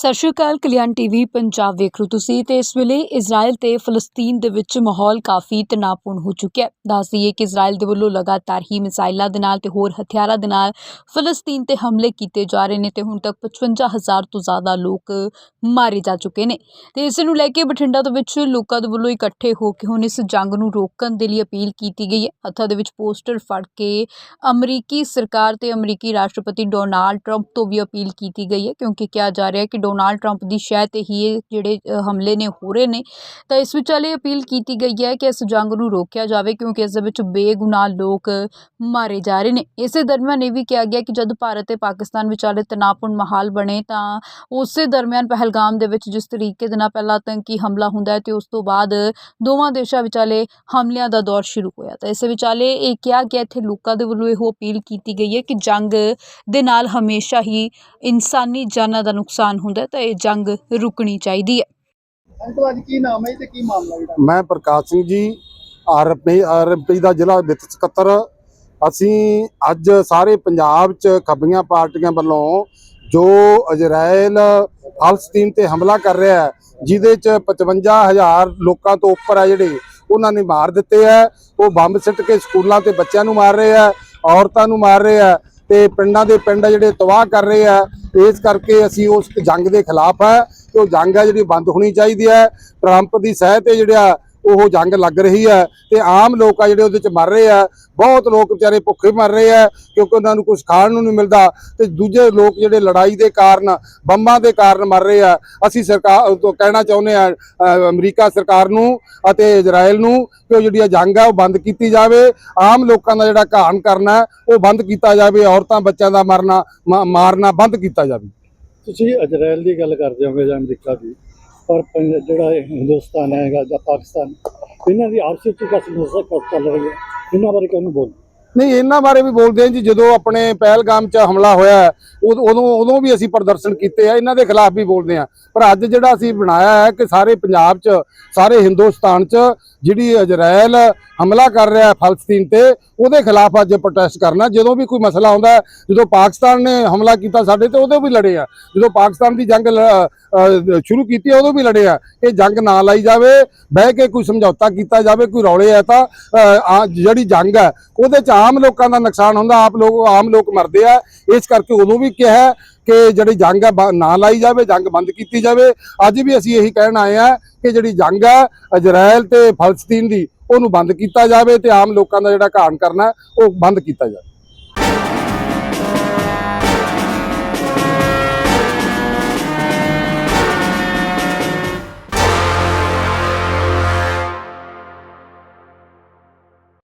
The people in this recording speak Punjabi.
ਸਤਿ ਸ਼੍ਰੀ ਅਕਾਲ, ਕਲਿਆਣ ਟੀਵੀ, ਪੰਜਾਬ ਵੇਖ ਰਹੇ ਤੁਸੀਂ ਤੇ ਇਸ ਵੇਲੇ ਇਜ਼ਰਾਈਲ ਤੇ ਫਲਸਤੀਨ ਦੇ ਵਿੱਚ ਮਾਹੌਲ ਕਾਫੀ ਤਣਾਅਪੂਰਨ ਹੋ ਚੁੱਕਿਆ ਹੈ। ਦੱਸ ਦਈਏ ਕਿ ਇਜ਼ਰਾਈਲ ਦੇ ਵੱਲੋਂ ਲਗਾਤਾਰ ਹੀ ਮਿਸਾਈਲਾਂ ਦੇ ਨਾਲ ਤੇ ਹੋਰ ਹਥਿਆਰਾਂ ਦੇ ਨਾਲ ਫਲਸਤੀਨ ਤੇ ਹਮਲੇ ਕੀਤੇ ਜਾ ਰਹੇ ਨੇ ਤੇ ਹੁਣ ਤੱਕ 55000 ਤੋਂ ਜ਼ਿਆਦਾ ਲੋਕ ਮਾਰੇ ਜਾ ਚੁੱਕੇ ਨੇ। ਤੇ ਇਸ ਨੂੰ ਲੈ ਕੇ ਬਠਿੰਡਾ ਦੇ ਵਿੱਚ ਲੋਕਾਂ ਦੇ ਵੱਲੋਂ ਇਕੱਠੇ ਹੋ ਕੇ ਹੁਣ ਇਸ ਜੰਗ ਨੂੰ ਰੋਕਣ ਦੇ ਲਈ ਅਪੀਲ ਕੀਤੀ ਗਈ ਹੈ। ਹੱਥਾਂ ਦੇ ਵਿੱਚ ਪੋਸਟਰ ਫੜ ਕੇ ਅਮਰੀਕੀ ਸਰਕਾਰ ਤੇ ਅਮਰੀਕੀ ਰਾਸ਼ਟਰਪਤੀ ਡੋਨਾਲਡ ਟਰੰਪ ਤੋਂ ਵੀ ਅਪੀਲ ਕੀਤੀ ਗਈ ਹੈ ਕਿਉਂਕਿ ਕਿਹਾ ਜਾ ਰਿਹਾ ਹੈ ਕਿ ਡੋਨਾਲਡ ਟਰੰਪ ਦੀ ਸ਼ਹਿ ਤੇ ਹੀ ਇਹ ਜਿਹੜੇ ਹਮਲੇ ਨੇ ਹੋ ਰਹੇ ਨੇ, ਤਾਂ ਇਸ ਵਿਚਾਲੇ ਅਪੀਲ ਕੀਤੀ ਗਈ ਹੈ ਕਿ ਇਸ ਜੰਗ ਨੂੰ ਰੋਕਿਆ ਜਾਵੇ ਕਿਉਂਕਿ ਇਸ ਦੇ ਵਿੱਚ ਬੇਗੁਨਾਹ ਲੋਕ ਮਾਰੇ ਜਾ ਰਹੇ ਨੇ। ਇਸੇ ਦਰਮਿਆਨ ਇਹ ਵੀ ਕਿਹਾ ਗਿਆ ਕਿ ਜਦ ਭਾਰਤ ਤੇ ਪਾਕਿਸਤਾਨ ਵਿਚਾਲੇ ਤਣਾਅਪੂਰਨ ਮਾਹੌਲ ਬਣੇ ਤਾਂ ਉਸੇ ਦਰਮਿਆਨ ਪਹਿਲਗਾਮ ਦੇ ਵਿੱਚ ਜਿਸ ਤਰੀਕੇ ਦੇ ਨਾਲ ਪਹਿਲਾਂ ਆਤੰਕੀ ਹਮਲਾ ਹੁੰਦਾ ਹੈ ਤੇ ਉਸ ਤੋਂ ਬਾਅਦ ਦੋਵਾਂ ਦੇਸ਼ਾਂ ਵਿਚਾਲੇ ਹਮਲਿਆਂ ਦਾ ਦੌਰ ਸ਼ੁਰੂ ਹੋਇਆ। ਤਾਂ ਇਸੇ ਵਿਚਾਲੇ ਇਹ ਕਿਹਾ ਗਿਆ ਇੱਥੇ ਲੋਕਾਂ ਦੇ ਵੱਲੋਂ ਇਹੋ ਅਪੀਲ ਕੀਤੀ ਗਈ ਹੈ ਕਿ ਜੰਗ ਦੇ ਨਾਲ ਹਮੇਸ਼ਾ ਹੀ ਇਨਸਾਨੀ ਜਾਨਾਂ ਦਾ ਨੁਕਸਾਨ ਹੁੰਦਾ ਹੈ ਤਾਂ ਇਹ ਜੰਗ ਰੁਕਣੀ ਚਾਹੀਦੀ ਹੈ। ਅੰਕਲ ਅੱਜ ਕੀ ਨਾਮ ਹੈ ਜੀ ਤੇ ਕੀ ਮਾਮਲਾ ਜਿਹੜਾ? ਮੈਂ ਪ੍ਰਕਾਸ਼ ਸਿੰਘ ਜੀ ਆਰਪੀ ਆਰਪੀ ਦਾ ਜ਼ਿਲ੍ਹਾ ਵਿੱਤ ਸਕੱਤਰ। ਅਸੀਂ ਅੱਜ ਸਾਰੇ ਪੰਜਾਬ 'ਚ ਖੱਬੀਆਂ ਪਾਰਟੀਆਂ ਵੱਲੋਂ ਜੋ ਇਜ਼ਰਾਈਲ ਫਲਸਤੀਨ ਤੇ ਹਮਲਾ ਕਰ ਰਿਹਾ ਹੈ ਜਿਹਦੇ 'ਚ 55000 ਲੋਕਾਂ ਤੋਂ ਉੱਪਰ ਆ ਜਿਹੜੇ ਉਹਨਾਂ ਨੇ ਮਾਰ ਦਿੱਤੇ ਆ ਉਹ ਬੰਬ ਸਿੱਟ ਕੇ ਸਕੂਲਾਂ ਤੇ ਬੱਚਿਆਂ ਨੂੰ ਮਾਰ ਰਹੇ ਆ ਔਰਤਾਂ ਨੂੰ ਮਾਰ ਰਹੇ ਆ ਤੇ ਪਿੰਡਾਂ ਦੇ ਪਿੰਡ ਜਿਹੜੇ ਤਬਾਹ ਕਰ ਰਹੇ ਆ ਇਸ ਕਰਕੇ ਅਸੀਂ ਉਸ ਜੰਗ ਦੇ ਖਿਲਾਫ ਹੈ ਕਿ ਉਹ ਜੰਗ ਹੈ ਜਿਹੜੀ ਬੰਦ ਹੋਣੀ ਚਾਹੀਦੀ ਹੈ। ਟਰੰਪ ਦੀ ਸਹਿ ਤੇ ਜਿਹੜਾ ਉਹ ਜੰਗ ਲੱਗ ਰਹੀ ਹੈ ਤੇ ਆਮ ਲੋਕ ਆ ਜਿਹੜੇ ਉਹਦੇ ਚ ਮਰ ਰਹੇ ਆ, ਬਹੁਤ ਲੋਕ ਵਿਚਾਰੇ ਭੁੱਖੇ ਮਰ ਰਹੇ ਆ, ਕਿਉਂਕਿ ਉਹਨਾਂ ਨੂੰ ਕੁਝ ਖਾਣ ਨੂੰ ਨਹੀਂ ਮਿਲਦਾ ਤੇ ਦੂਜੇ ਲੋਕ ਜਿਹੜੇ ਲੜਾਈ ਦੇ ਕਾਰਨ, ਬੰਬਾਂ ਦੇ ਕਾਰਨ ਮਰ ਰਹੇ ਆ। ਅਸੀਂ ਸਰਕਾਰ ਤੋਂ ਕਹਿਣਾ ਚਾਹੁੰਦੇ ਆ ਅਮਰੀਕਾ ਸਰਕਾਰ ਨੂੰ ਅਤੇ ਇਜ਼ਰਾਈਲ ਨੂੰ ਕਿ ਉਹ ਜਿਹੜੀ ਇਹ ਜੰਗ ਆ ਉਹ ਬੰਦ ਕੀਤੀ ਜਾਵੇ। ਆਮ ਲੋਕਾਂ ਦਾ ਜਿਹੜਾ ਘਾਣ ਕਰਨਾ, ਉਹ ਬੰਦ ਕੀਤਾ ਜਾਵੇ, ਔਰਤਾਂ ਬੱਚਿਆਂ ਦਾ ਮਰਨਾ, ਮਾ- ਮਾਰਨਾ ਬੰਦ ਕੀਤਾ ਜਾਵੇ। ਤੁਸੀਂ ਇਜ਼ਰਾਈਲ ਦੀ ਗੱਲ ਕਰਦੇ ਹੋਗੇ ਜਾਂ ਅਮਰੀਕਾ ਦੀ? ਪਰ ਜਿਹੜਾ ਹਿੰਦੁਸਤਾਨ ਹੈਗਾ ਜਾਂ ਪਾਕਿਸਤਾਨ, ਇਹਨਾਂ ਦੀ ਆਪਸੀ ਚ ਕਸ ਚੱਲ ਰਹੀ ਹੈ। ਇਹਨਾਂ ਬਾਰੇ ਕਿਹਨੂੰ ਬੋਲ ਨਹੀਂ ਇਹਨਾਂ ਬਾਰੇ ਵੀ ਬੋਲਦੇ ਹਾਂ ਜੀ ਜਦੋਂ ਆਪਣੇ ਪਹਿਲਗਾਮ 'ਚ ਹਮਲਾ ਹੋਇਆ ਹੈ, ਉਦੋਂ ਉਦੋਂ ਵੀ ਅਸੀਂ ਪ੍ਰਦਰਸ਼ਨ ਕੀਤੇ ਆ ਇਹਨਾਂ ਦੇ ਖਿਲਾਫ ਵੀ ਬੋਲਦੇ ਆ। ਪਰ ਅੱਜ ਜਿਹੜਾ ਅਸੀਂ ਬਣਾਇਆ ਹੈ ਕਿ ਸਾਰੇ ਪੰਜਾਬ 'ਚ ਸਾਰੇ ਹਿੰਦੁਸਤਾਨ 'ਚ ਜਿਹੜੀ ਇਜ਼ਰਾਈਲ ਹਮਲਾ ਕਰ ਰਿਹਾ ਹੈ ਫਲਸਤੀਨ ਤੇ ਉਹਦੇ ਖਿਲਾਫ ਅੱਜ ਪ੍ਰੋਟੈਸਟ ਕਰਨਾ ਜਦੋਂ ਵੀ ਕੋਈ ਮਸਲਾ ਆਉਂਦਾ ਜਦੋਂ ਪਾਕਿਸਤਾਨ ਨੇ ਹਮਲਾ ਕੀਤਾ ਸਾਡੇ ਤੇ ਉਦੋਂ ਵੀ ਲੜੇ ਆ। ਜਦੋਂ ਪਾਕਿਸਤਾਨ ਦੀ ਜੰਗ ਲ- ਸ਼ੁਰੂ ਕੀਤੀ ਉਦੋਂ ਵੀ ਲੜੇ ਆ। ਇਹ ਜੰਗ ਨਾ ਲਾਈ ਜਾਵੇ ਬਹਿ ਕੇ ਕੋਈ ਸਮਝੌਤਾ ਕੀਤਾ ਜਾਵੇ ਕੋਈ ਰੌਲੇ ਆ ਤਾਂ ਆ ਜਿਹੜੀ ਜੰਗ ਹੈ ਉਹਦੇ ਚ ਆਮ ਲੋਕਾਂ ਦਾ ਨੁਕਸਾਨ ਹੁੰਦਾ, ਆਪ ਲੋਕ, ਆਮ ਲੋਕ ਮਰਦੇ ਆ। ਇਸ ਕਰਕੇ ਉਦੋਂ ਵੀ ਕਿਹਾ ਕਿ ਜਿਹੜੀ ਜੰਗ ਹੈ ਬ- ਨਾ ਲਾਈ ਜਾਵੇ, ਜੰਗ ਬੰਦ ਕੀਤੀ ਜਾਵੇ। ਅੱਜ ਵੀ ਅਸੀਂ ਇਹੀ ਕਹਿਣ ਆਏ ਆ ਕਿ ਜਿਹੜੀ ਜੰਗ ਹੈ ਇਜ਼ਰਾਈਲ ਤੇ ਫਲਸਤੀਨ ਦੀ, ਉਹਨੂੰ ਬੰਦ ਕੀਤਾ ਜਾਵੇ ਤੇ ਆਮ ਲੋਕਾਂ ਦਾ ਜਿਹੜਾ ਘਾਣ ਕਰਨਾ, ਉਹ ਬੰਦ ਕੀਤਾ ਜਾਵੇ।